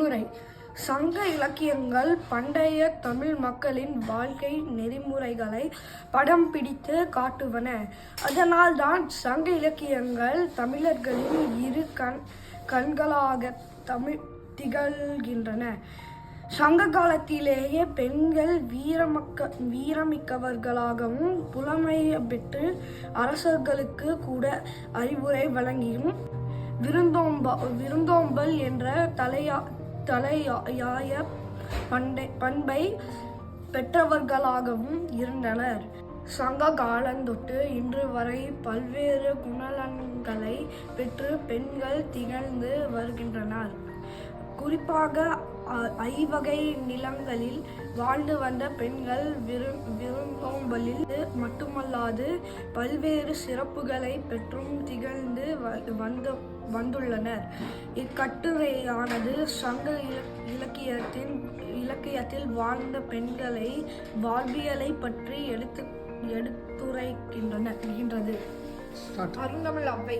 முன்னுரை சங்க இலக்கியங்கள் பண்டைய தமிழ் மக்களின் வாழ்க்கை நெறிமுறைகளை படம் பிடித்து காட்டுவன. அதனால்தான் சங்க இலக்கியங்கள் தமிழர்களின் இரு கண் கண்களாக தமிழ் திகழ்கின்றன. சங்க காலத்திலேயே பெண்கள் வீரமக்க வீரமிக்கவர்களாகவும் புலமைய பெற்று அரசர்களுக்கு கூட அறிவுரை வழங்கியும் விருந்தோம்ப விருந்தோம்பல் என்ற தலையா தலையாய பண்டை பண்பை பெற்றவர்களாகவும் இருந்தனர். சங்க காலந்தொட்டு இன்று வரை பல்வேறு குணநலன்களை பெற்று பெண்கள் திகழ்ந்து வருகின்றனர். குறிப்பாக அ- ஐவகை நிலங்களில் வாழ்ந்து வந்த பெண்கள் விரும் விருந்தோம்பலில் மட்டுமல்லாது பல்வேறு சிறப்புகளை பெற்றும் திகழ்ந்து வ- வந்துள்ளனர். இக்கட்டுரையானது சங்க இல- இலக்கியத்தின் இலக்கியத்தில் வாழ்ந்த பெண்களை வாழ்வியலை பற்றி எடுத்து எடுத்துரைக்கின்றன அருந்தமிழ் அவ்வை.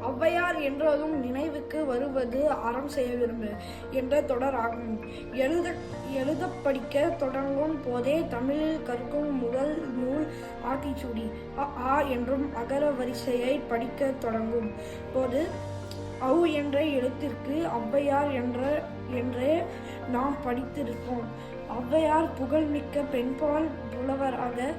ஔவையார் என்றதும் நினைவுக்கு வருவது அறம் செய்ய விரும்பு என்ற தொடர் ஆகும் எழுத எழுத படிக்க தொடங்கும் போதே தமிழில் கற்கும் முதல் நூல் ஆத்திச்சூடி அ ஆ என்றும் அகர வரிசையை படிக்க தொடங்கும் போது ஔ என்ற எழுத்திற்கு ஔவையார் என்ற என்றே நாம் படித்திருப்போம். ஔவையார் புகழ்மிக்க பெண்பால் புலவராக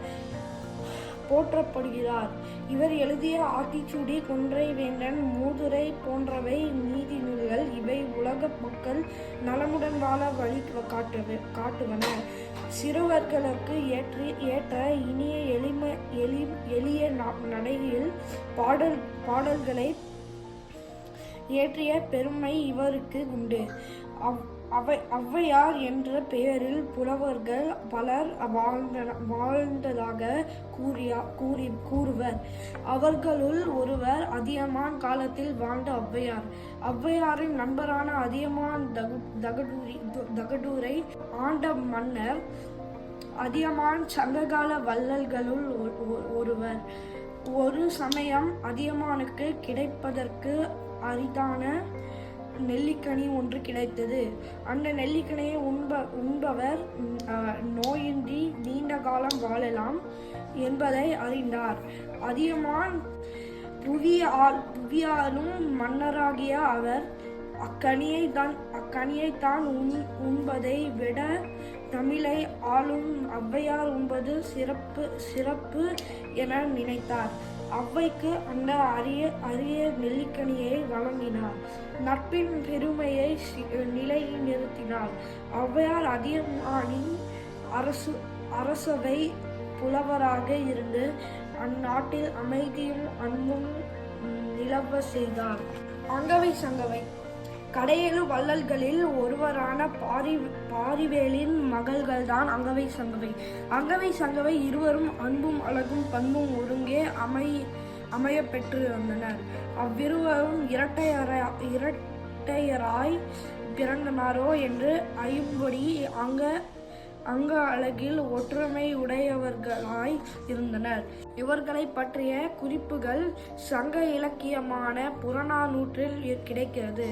போற்றப்படுகிறார். இவர் எழுதிய ஆத்திச்சூடி கொன்றை வேந்தன் மூதுரை போன்றவை நீதி நூல்கள் இவை உலக மக்கள் நலமுடன் வாழ வழி காட்டுவ காட்டுவன. சிறுவர்களுக்கு ஏற்றி ஏற்ற இனிய எளிம எளி எளிய நடையில் பாடல் பாடல்களை இயற்றிய பெருமை இவருக்கு உண்டு. அவ் அவை ஔவையார் என்ற பெயரில் புலவர்கள் பலர் வாழ்ந்த வாழ்ந்ததாக கூறியா கூறி கூறுவர். அவர்களுள் ஒருவர் அதியமான் காலத்தில் வாழ்ந்த ஔவையார். ஔவையாரின் நண்பரான அதியமான் தகு தகடூரி தகடூரை ஆண்ட மன்னர் அதியமான் சங்ககால வள்ளல்களுள் ஒ- ஒருவர். ஒரு சமயம் அதியமானுக்கு கிடைப்பதற்கு அரிதான நெல்லிக்கனி ஒன்று கிடைத்தது. அந்த நெல்லிக்கனியை உண்ப உண்பவர் நோயின்றி நீண்ட காலம் வாழலாம் என்பதை அறிந்தார். அதியமான் புவியால் புவியாலும் மன்னராகிய அவர் அக்கனியை தான் அக்கனியை தான் உண் உண்பதை விட தமிழை ஆளும் ஔவையார் உண்பது சிறப்பு சிறப்பு என நினைத்தார். ஔவைக்கு அந்த அரிய அரிய நெல்லிக்கனியை வழங்கினார். நட்பின் பெருமையை சி- நிலைநிறுத்தினார். ஔவையார் அதியமானின் அரசு அரசவை புலவராக இருந்து அந்நாட்டில் அமைதியும் அன்பும் நிலவ செய்தார். அங்கவை சங்கவை கடையெழு வள்ளல்களில் ஒருவரான பாரி பாரிவேலின் மகள்கள்தான் அங்கவை சங்கவை. அங்கவை சங்கவை இருவரும் அன்பும் அழகும் பண்பும் ஒருங்கே அமை அமைய பெற்றிருந்தனர் வந்தனர். அவ்விருவரும் இரட்டையரா இரட்டையராய் பிறந்தனாரோ என்று ஐம்படி அங்க அங்க அழகில் ஒற்றுமை உடையவர்களாய் இருந்தனர். இவர்களை பற்றிய குறிப்புகள் சங்க இலக்கியமான புறநானூற்றில் கிடைக்கிறது.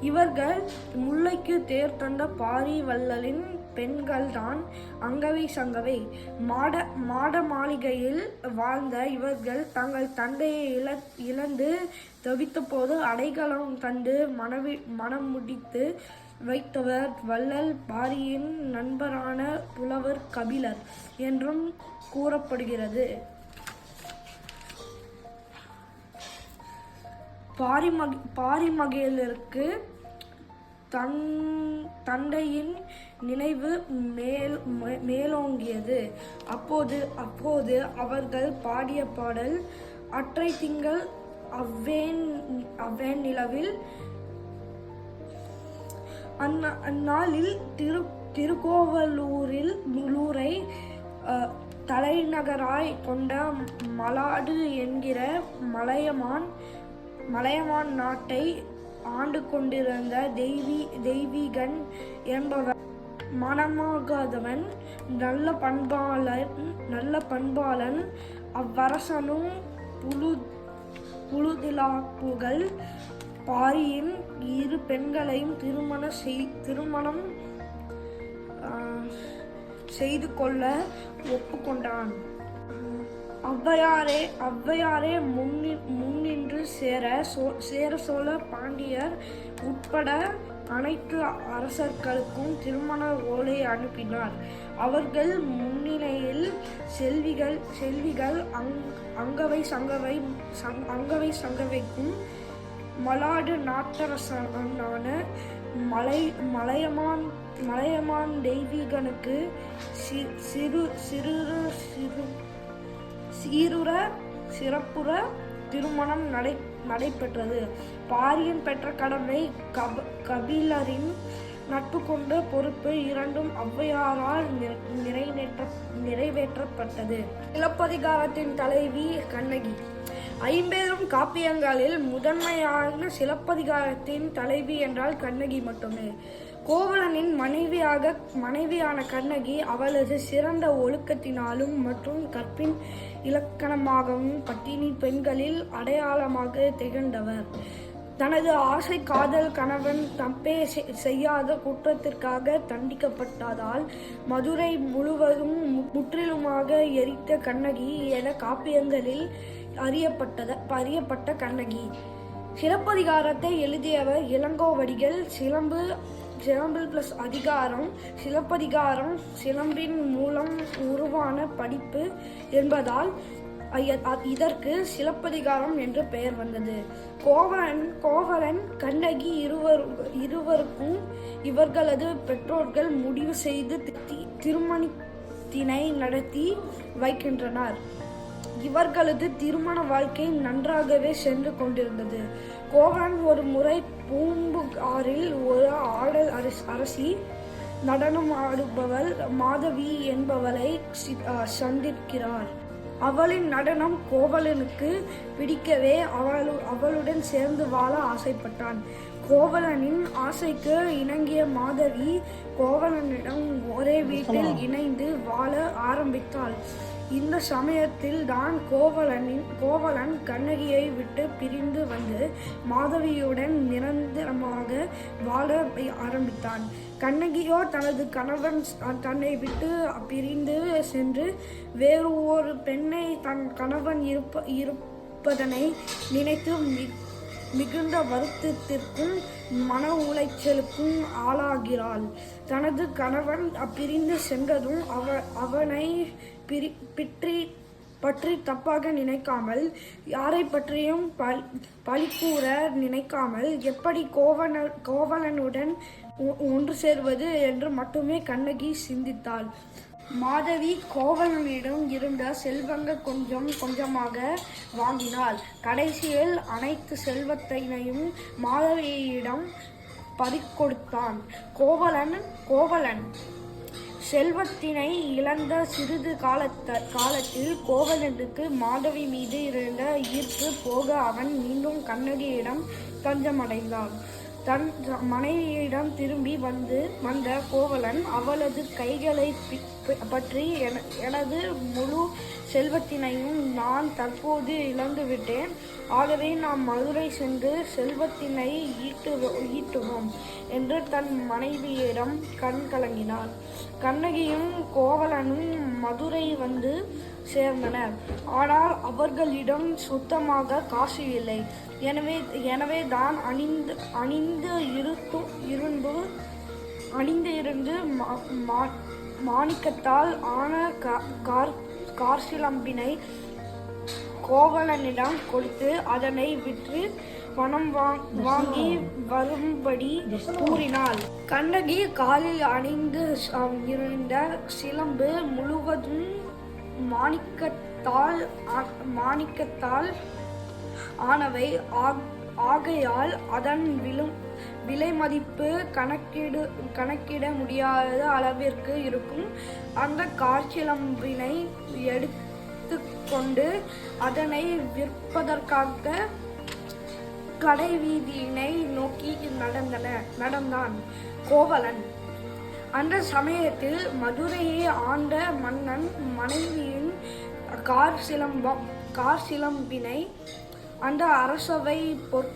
இவர்கள் முல்லைக்கு தேர் தந்த பாரி வள்ளலின் பெண்கள்தான் அங்கவை சங்கவை. மாட மாட மாளிகையில் வாழ்ந்த இவர்கள் தங்கள் தந்தையை இழ இழந்து தவித்தபோது அடைக்கலம் கண்டு மனவி மனம் முடித்து வைத்தவர் வள்ளல் பாரியின் நண்பரான புலவர் கபிலர் என்றும் கூறப்படுகிறது. பாரிமக பாரிமகேலருக்கு தன் தந்தையின் நினைவு மேல் மே- மேலோங்கியது. அப்போது அப்போது அவர்கள் பாடிய பாடல் அற்றை திங்கள் அவ்வேன் அவ்வேன் நிலவில் அந்நாளில் திரு திருக்கோவலூரில் முலூரை தலைநகராய் கொண்ட மலாடு என்கிற மலையமான் மலையமான் நாட்டை ஆண்டு கொண்டிருந்த தெய்வி தெய்வீகன் என்பவர். மனமாகாதவன் நல்ல பண்பாளன் நல்ல பண்பாளன் அவ்வரசனும் புழு புழுதிலாப்புகள் பாரியின் இரு பெண்களையும் திருமண செய் திருமணம் செய்து கொள்ள ஒப்புக்கொண்டான். ஔவையாரே ஔவையாரே முன்னி முன்னின்று சேர சோ சேர சோழ பாண்டியர் உட்பட அனைத்து அரசர்களுக்கும் திருமண ஓலை அனுப்பினார். அவர்கள் முன்னிலையில் செல்விகள் செல்விகள் அங் அங்கவை சங்கவை சங் அங்கவை சங்கவைக்கும் மலாடு நாட்டரசனான மலை மலையமான் மலையமான் தெய்வீகனுக்கு சி சிறு சிறு சிறு சீருர சிறப்புற திருமணம் நடை நடைபெற்றது. பாரியன் பெற்ற கடமை கப கபிலரின் நட்பு கொண்ட பொறுப்பு இரண்டும் ஔவையாரால் நிறைவேற்ற நிறைவேற்றப்பட்டது. சிலப்பதிகாரத்தின் தலைவி கண்ணகி. ஐம்பெரும் காப்பியங்களில் முதன்மையான சிலப்பதிகாரத்தின் தலைவி என்றால் கண்ணகி மட்டுமே. கோவலனின் மனைவியாக மனைவியான கண்ணகி அவளது சிறந்த ஒழுக்கத்தினாலும் மற்றும் கற்பின் இலக்கணமாகவும் பட்டினி பெண்களில் அடையாளமாக திகழ்ந்தவர். தனது ஆசை காதல் கணவன் தப்பே செய்யாத குற்றத்திற்காக தண்டிக்கப்பட்டதால் மதுரை முழுவதும் மு- முற்றிலுமாக எரித்த கண்ணகி என காப்பியங்களில் அறியப்பட்டத அறியப்பட்ட கண்ணகி. சிலப்பதிகாரத்தை எழுதியவர் இளங்கோவடிகள். சிலம்பு சிலம்பில் பிளஸ் அதிகாரம். சிலப்பதிகாரம் சிலம்பின் மூலம் உருவான படிப்பு என்பதால் இதற்கு சிலப்பதிகாரம் என்று பெயர் வந்தது. கோவலன் கோவலன் கண்ணகி இருவர் இருவருக்கும் இவர்களது பெற்றோர்கள் முடிவு செய்து தி- திருமணத்தினை நடத்தி வைக்கின்றனர். இவர்களது திருமண வாழ்க்கை நன்றாகவே சென்று கொண்டிருந்தது. கோவலன் ஒரு முறை பூம்புகாரில் ஒரு ஆடல் அரசி நடனம் ஆடுபவள் மாதவி என்பவளை சந்திக்கிறார். அவளின் நடனம் கோவலனுக்கு பிடிக்கவே அவளு அவளுடன் சேர்ந்து வாழ ஆசைப்பட்டான். கோவலனின் ஆசைக்கு இணங்கிய மாதவி கோவலனிடம் ஒரே வீட்டில் இணைந்து வாழ ஆரம்பித்தாள். இந்த சமயத்தில் தான் கோவலனின் கோவலன் கண்ணகியை விட்டு பிரிந்து வந்து மாதவியுடன் நிரந்தரமாக வாழ ஆரம்பித்தான். கண்ணகியோ தனது கணவன் தன்னை விட்டு பிரிந்து சென்று வேறு ஒரு பெண்ணை தன் கணவன் இருப்ப இருப்பதனை நினைத்து மி- மிகுந்த வருத்தத்திற்கும் மன உளைச்சலுக்கும் ஆளாகிறாள். தனது கணவன் அப்பிரிந்து சென்றதும் அவ அவனை பிரி பிற்றி பற்றி தப்பாக நினைக்காமல் யாரை பற்றியும் பல் பழிக்கூற நினைக்காமல் எப்படி கோவன கோவலனுடன் ஒ- ஒன்று சேர்வது என்று மட்டுமே கண்ணகி சிந்தித்தாள். மாதவி கோவலனிடம் இருந்த செல்வங்க கொஞ்சம் கொஞ்சமாக வாங்கினாள். கடைசியில் அனைத்து செல்வத்தினையும் மாதவியிடம் பறிக்கொடுத்தான் கோவலன் கோவலன் செல்வத்தினை இழந்த சிறிது காலத்த காலத்தில் கோவலனுக்கு மாதவி மீது இருந்த ஈர்ப்பு போக அவன் மீண்டும் கண்ணகியிடம் தஞ்சமடைந்தான். தன் மனைவியிடம் திரும்பி வந்து வந்த கோவலன் அவளது கைகளை பற்றி என- எனது முழு செல்வத்தினையும் நான் தற்போது இழந்துவிட்டேன். ஆகவே நாம் மதுரை சென்று செல்வத்தினை ஈட்டு ஈட்டுவோம் என்று தன் மனைவியிடம் கண் கலங்கினார். கண்ணகியும் கோவலனும் மதுரை வந்து சேர்ந்தனர். ஆனால் அவர்களிடம் சுத்தமாக காசு இல்லை. எனவே எனவே தான் அணிந்து அணிந்து இருத்தும் இரும்பு அணிந்து இருந்து மா- மா- மாணிக்கத்தால் ஆன கா- கார் கார்சிலம்பினை கோவலனிடம் கொடுத்து அதனை விற்று பணம் வாங்- வாங்கி வரும்படி கூறினாள். கண்ணகி காலில் அணிந்து இருந்த சிலம்பு முழுவதும் மாணிக்கத்தால் மாணிக்கத்தால் ஆனவை ஆக்- ஆகையால் அதன் விலும் விலை மதிப்பு கணக்கிடு கணக்கிட முடியாத அளவிற்கு இருக்கும். அந்த காற்சிலம்பினை எடுத்து எடுத்துக்கொண்டு அதனை விற்பதற்காக கடை வீதியினை நோக்கி நடந்தன நடந்தான் கோவலன். அந்த சமயத்தில் மதுரையை ஆண்ட மன்னன் மனைவியின் கார் சிலம்பம் கார் சிலம்பினை அந்த அரசவை பொற்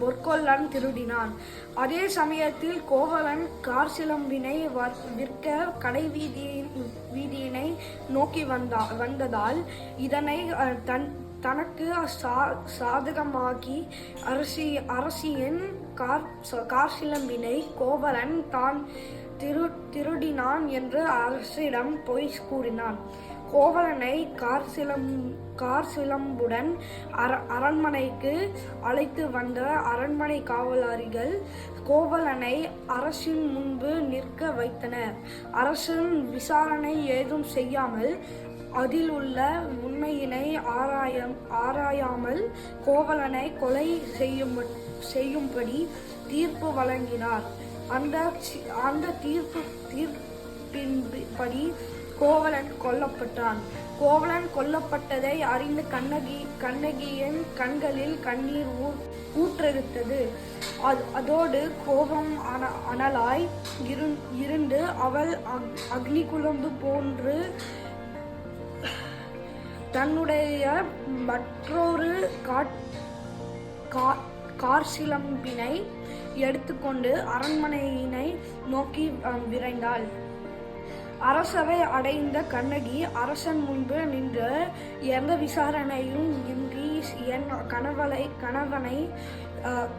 பொற்கொல்லன் திருடினான். அதே சமயத்தில் கோவலன் கார்சிலம்பினை விற்க கடை வீதியின் வீதியினை நோக்கி வந்தா வந்ததால் இதனை தன் தனக்கு சா சாதகமாக்கி அரசி அரசியின் கார் ச- கோவலன் தான் திரு திருடினான் என்று அரசிடம் போய் கூறினான். கோவலனை கார் சிலம் கார் சிலம்புடன் அர அரண்மனைக்கு அழைத்து வந்த அரண்மனை காவலாரிகள் கோவலனை அரசின் முன்பு நிற்க வைத்தனர். அரசன் விசாரணை ஏதும் செய்யாமல் அதில் உள்ள உண்மையினை ஆராயம் ஆராயாமல் கோவலனை கொலை செய்யும் செய்யும்படி தீர்ப்பு வழங்கினார். அந்த அந்த தீர்ப்பு தீர்ப்பின்படி கோவலன் கொல்லப்பட்டான். கோவலன் கொல்லப்பட்டதை அறிந்து கண்ணகி கண்ணகியின் கண்களில் கண்ணீர் ஊ- ஊற்றெடுத்தது. அது அதோடு கோபம் அன அனலாய் இரு இருந்து அவள் அக்- அக்னி குழம்பு போன்று தன்னுடைய மற்றொரு காட் கா- கார் சிலம்பினை எடுத்துக்கொண்டு அரண்மனையினை நோக்கி விரைந்தாள். அரசவை அடைந்த கண்ணகி அரசன் முன்பு நின்று எந்த விசாரணையும் இன்றி என் கணவனை கணவனை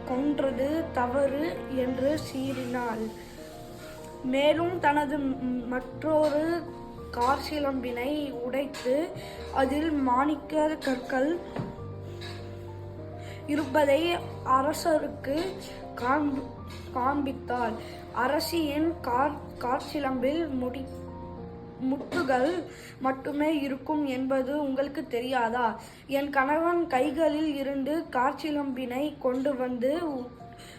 கொன்றது தவறு என்று சீறினாள். மேலும் தனது மற்றொரு கார் சிலம்பினை உடைத்து அதில் மாணிக்க கற்கள் இருப்பதை அரசருக்கு காண்பித்தாள் அரசியின் கார் காற்சிலம்பில் முடி முட்டுகள் மட்டுமே இருக்கும் என்பது உங்களுக்கு தெரியாதா? என் கணவன் கைகளில் இருந்து காற்றிலம்பினை கொண்டு வந்து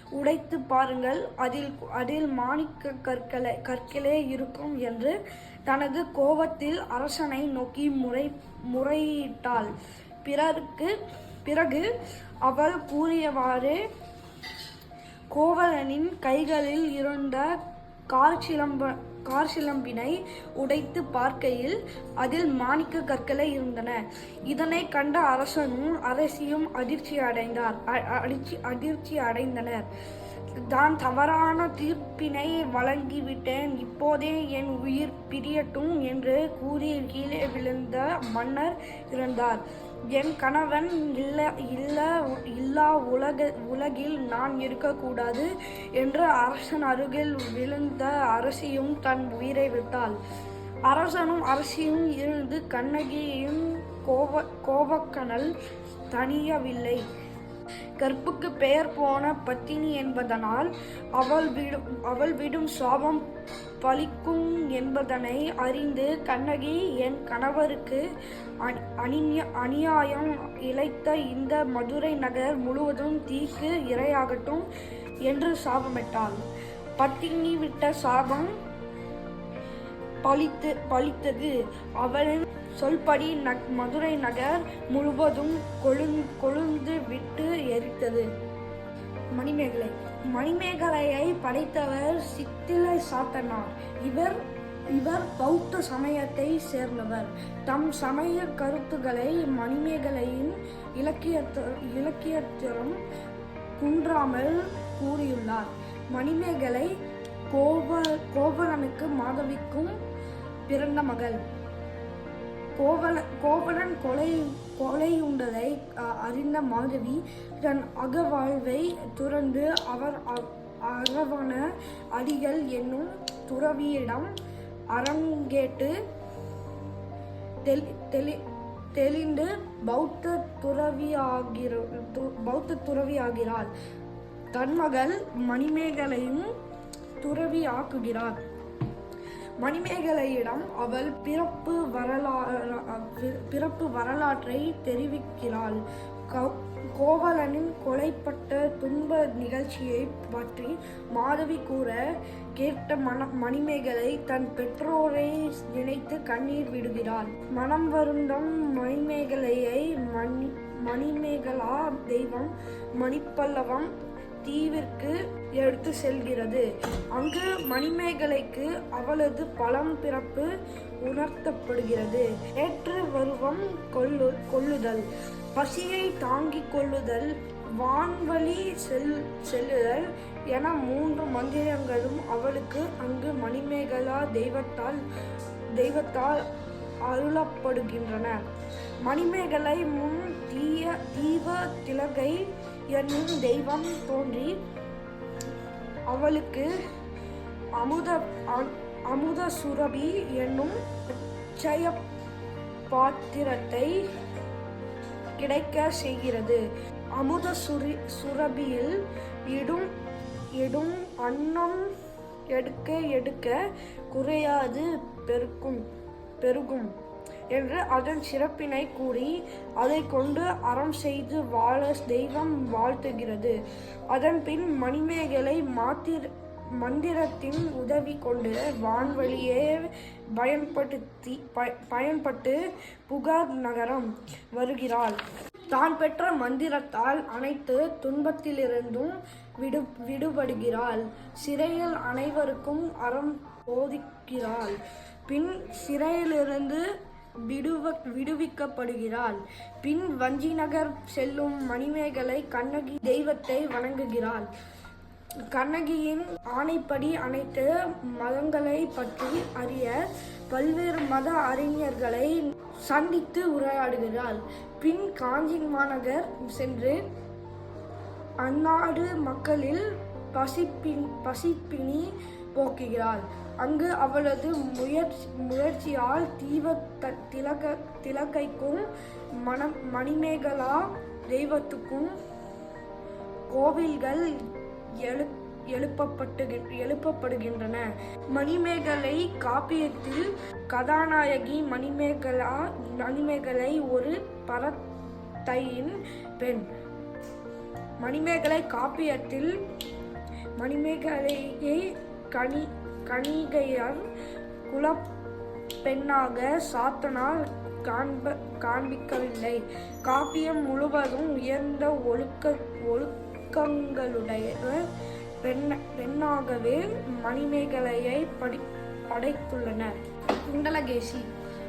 உடைத்து பாருங்கள். அதில் அதில் மாணிக்க கற்களை கற்களே இருக்கும் என்று தனது கோபத்தில் அரசனை நோக்கி முறை முறையிட்டாள். பிறருக்கு பிறகு அவள் கூறியவாறு கோவலனின் கைகளில் இருந்த கார் சிலம்ப கார்சிலம்பினை உடைத்து பார்க்கையில் அதில் மாணிக்க கற்களை இருந்தன. இதனை கண்ட அரசனும் அரசியும் அதிர்ச்சி அடைந்தார். அ- அதிர்ச்சி அதிர்ச்சி அடைந்தனர். தான் தவறான தீர்ப்பினை வழங்கிவிட்டேன். இப்போதே என் உயிர் பிரியட்டும் என்று கூறி கீழே விழுந்த மன்னர் இறந்தார். என் கணவன் இல்லை இல்லை இல்லா உலக உலகில் நான் இருக்கக்கூடாது என்று அரசன் அருகில் விழுந்த அரசியும் தன் உயிரை விட்டாள். அரசனும் அரசியும் இருந்து கண்ணகியும் கோப கோபக்கனல் தணியவில்லை. கற்புக்கு பெயர் போன பத்தினி என்பதனால் அவள் விடும் அவள் விடும் சாபம் பலிக்கும் என்பதனை அறிந்து கண்ணகி என் கணவருக்கு அநி- அநியாயம் இழைத்த இந்த மதுரை நகர் முழுவதும் தீக்கு இரையாகட்டும் என்று சாபமிட்டாள் பத்தினி விட்ட சாபம் பலித்து பலித்தது அவளின் சொல்படி நக் மதுரை நகர் முழுவதும் கொழுந் கொழுந்து விட்டு எரித்தது. மணிமேகலை மணிமேகலையை படைத்தவர் சித்திலை சாத்தனார். இவர் இவர் பௌத்த சமயத்தை சேர்ந்தவர். தம் சமய கருத்துக்களை மணிமேகலையின் இலக்கியத்த இலக்கியத்திலும் குன்றாமல் கூறியுள்ளார். மணிமேகலை கோப கோபரனுக்கு மாதவிக்கும் பிறந்த மகள். கோவல கோவலன் கொலை கொலையுண்டதை அ- அறிந்த மாதவி தன் அகவாழ்வை துறந்து அவர் அ- அரவண அடிகள் என்னும் துறவியிடம் அரங்கேட்டு தெளி- தெளி- தெளிந்து பௌத்த துறவியாகிற து- பௌத்த துறவியாகிறாள். தன் மகள் மணிமேகலையும் துறவி ஆக்குகிறார் மணிமேகலையிடம் அவள் பிறப்பு வரலாறு பிறப்பு வரலாற்றை தெரிவிக்கிறாள். கோ- கோவலனின் கொலைப்பட்ட துன்ப நிகழ்ச்சியை பற்றி மாதவி கூற கேட்ட மன மணிமேகலை தன் பெற்றோரை நினைத்து கண்ணீர் விடுகிறாள். மனம் வருந்தம் மணிமேகலையை மணி மணிமேகலா தெய்வம் மணிப்பல்லவம் தீவிற்கு எடுத்து செல்கிறது. அங்கு மணிமேகலைக்கு அவளது பழம் பிறப்பு உணர்த்தப்படுகிறது. ஏற்று வருவம் கொள்ளு கொள்ளுதல். பசியை தாங்கிக் கொள்ளுதல் வான்வழி செல் செல்லுதல் என மூன்று மந்திரங்களும் அவளுக்கு அங்கு மணிமேகலா தெய்வத்தால் தெய்வத்தால் அருளப்படுகின்றன. மணிமேகலை முன் தீய தீவ திலகை என்னும் தெய்வம் தோன்றி அவளுக்கு அமுத அமுத சுரபி என்னும் அட்சய பாத்திரத்தை கிடைக்க செய்கிறது. அமுத சுரி சுரபியில் இடும் இடும் அன்னம் எடுக்க எடுக்க குறையாது பெருக்கும் பெருகும். என்று அதன் சிறப்பினை கூறி அதை கொண்டு அறம் செய்து வாழ தெய்வம் வாழ்த்துகிறது. அதன் பின் மணிமேகலை மாத்திர மந்திரத்தின் உதவி கொண்டு வான்வழியே பயன்படுத்தி பயன்பட்டு புகார் நகரம் வருகிறாள். தான் பெற்ற மந்திரத்தால் அனைத்து துன்பத்திலிருந்தும் விடு விடுபடுகிறாள். சிறையில் அனைவருக்கும் அறம் போதிக்கிறாள். பின் சிறையிலிருந்து விடுவ விடுவிக்கப்படுகிறாள். பின் வஞ்சி நகர் செல்லும் மணிமேகலை கண்ணகி தெய்வத்தை வணங்குகிறாள். கண்ணகியின் ஆணைப்படி அனைத்து மதங்களை பற்றி அறிய பல்வேறு மத அறிஞர்களை சந்தித்து உரையாடுகிறாள். பின் காஞ்சி மாநகர் சென்று அந்நாடு மக்களில் பசிப்பின் பசிப்பினி போக்குகிறாள். அங்கு அவளது முயற்சி முயற்சியால் தீவ த- திலக திலக்கைக்கும் மணம் மணிமேகலா தெய்வத்துக்கும் கோவில்கள் எழு எழுப்பப்பட்டு எழுப்பப்படுகின்றன. மணிமேகலை காப்பியத்தில் கதாநாயகி மணிமேகலா மணிமேகலை ஒரு பரத்தையின் பெண். மணிமேகலை காப்பியத்தில் மணிமேகலையை கணி கணிகையர் குலப் பெண்ணாக சாத்தனால் காண்ப காண்பிக்கவில்லை. காப்பியம் முழுவதும் உயர்ந்த ஒழுக்க ஒழுக்கங்களுடைய பெண் பெண்ணாகவே மணிமேகலையை படி படைத்துள்ளனர் குண்டலகேசி.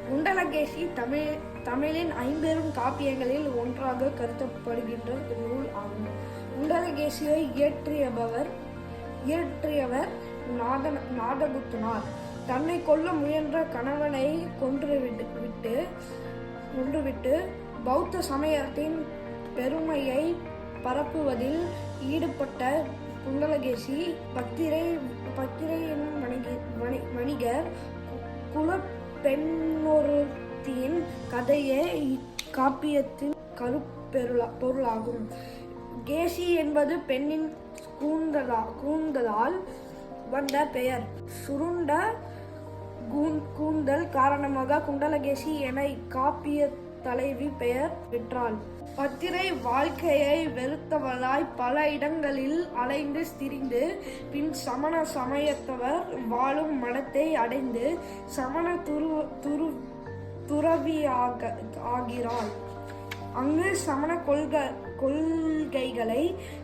குண்டலகேசி தமிழ் தமிழின் ஐம்பெரும் காப்பியங்களில் ஒன்றாக கருதப்படுகின்ற நூல் ஆகும். குண்டலகேசியை இயற்றியபவர் இயற்றியவர் நாத நாதகுத்துனார் தன்னை கொல்ல முயன்ற கணவனை கொன்றுவிட்டு விட்டு கொன்றுவிட்டு பௌத்த சமயத்தின் பெருமையை பரப்புவதில் ஈடுபட்ட குண்டலகேசி பத்திரை பத்திரை வணிக வணி- வணிகர் குலப்பெண்ணொருத்தியின் கதையே இக்காப்பியத்தின் கருப்பெருளா பொருளாகும். கேசி என்பது பெண்ணின் கூந்தலா கூந்தலால் வந்த பெயர். சுருண்ட கூந்தல் காரணமாக குண்டலகேசி என இக்காப்பிய தலைவி பெயர் பெற்றாள். பத்திரை வாழ்க்கையை வெறுத்தவளாய் பல இடங்களில் அலைந்து திரிந்து பின் சமண சமயத்தவர் வாழும் மடத்தை அடைந்து சமண துரு துரு துறவியாக ஆகிறாள். அங்கு சமண கொள்க கொள்கைகளை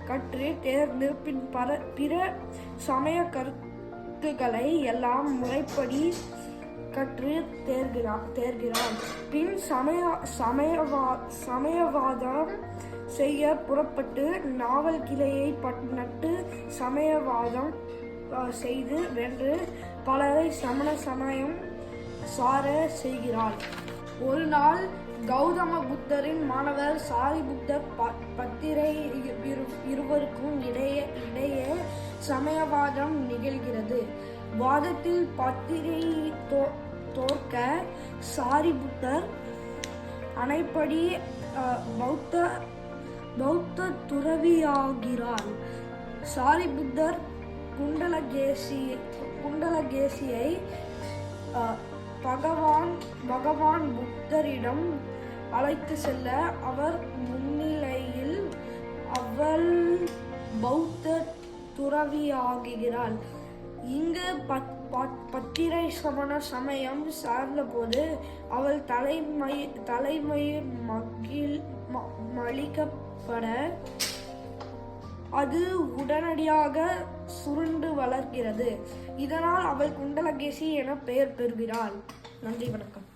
கற்று தேர்ந்து பின் பர பிற சமய கருத்துக்களை எல்லாம் முறைப்படி கற்று தேர்கிறார் தேர்கிறார் பின் சமய சமயவா சமயவாதம் செய்ய புறப்பட்டு நாவல் கிளையை பட் நட்டு சமயவாதம் செய்து வென்று பலரை சமண சமயம் சார செய்கிறார் ஒரு நாள் கௌதம புத்தரின் மாணவர் சாரிபுத்தர் ப- பத்திரை இரு- இருவருக்கும் இடையே இடையே சமயவாதம் நிகழ்கிறது. வாதத்தில் பத்திரை தோ- தோற்க சாரிபுத்தர் அனைப்படி பௌத்த பௌத்த துறவியாகிறார். சாரிபுத்தர் குண்டலகேசி குண்டலகேசியை பகவான் பகவான் புத்தரிடம் அழைத்து செல்ல அவர் முன்னிலையில் அவள் பௌத்த துறவியாகுகிறாள். இங்கு பத்- பத்- பத்திரை சமண சமயம் சார்ந்தபோது அவள் தலைமை தலைமையில் மகிழ் ம- மலிக்கப்பட அது உடனடியாக சுருண்டு வளர்கிறது. இதனால் அவள் குண்டலகேசி என பெயர் பெறுகிறாள். நன்றி வணக்கம்.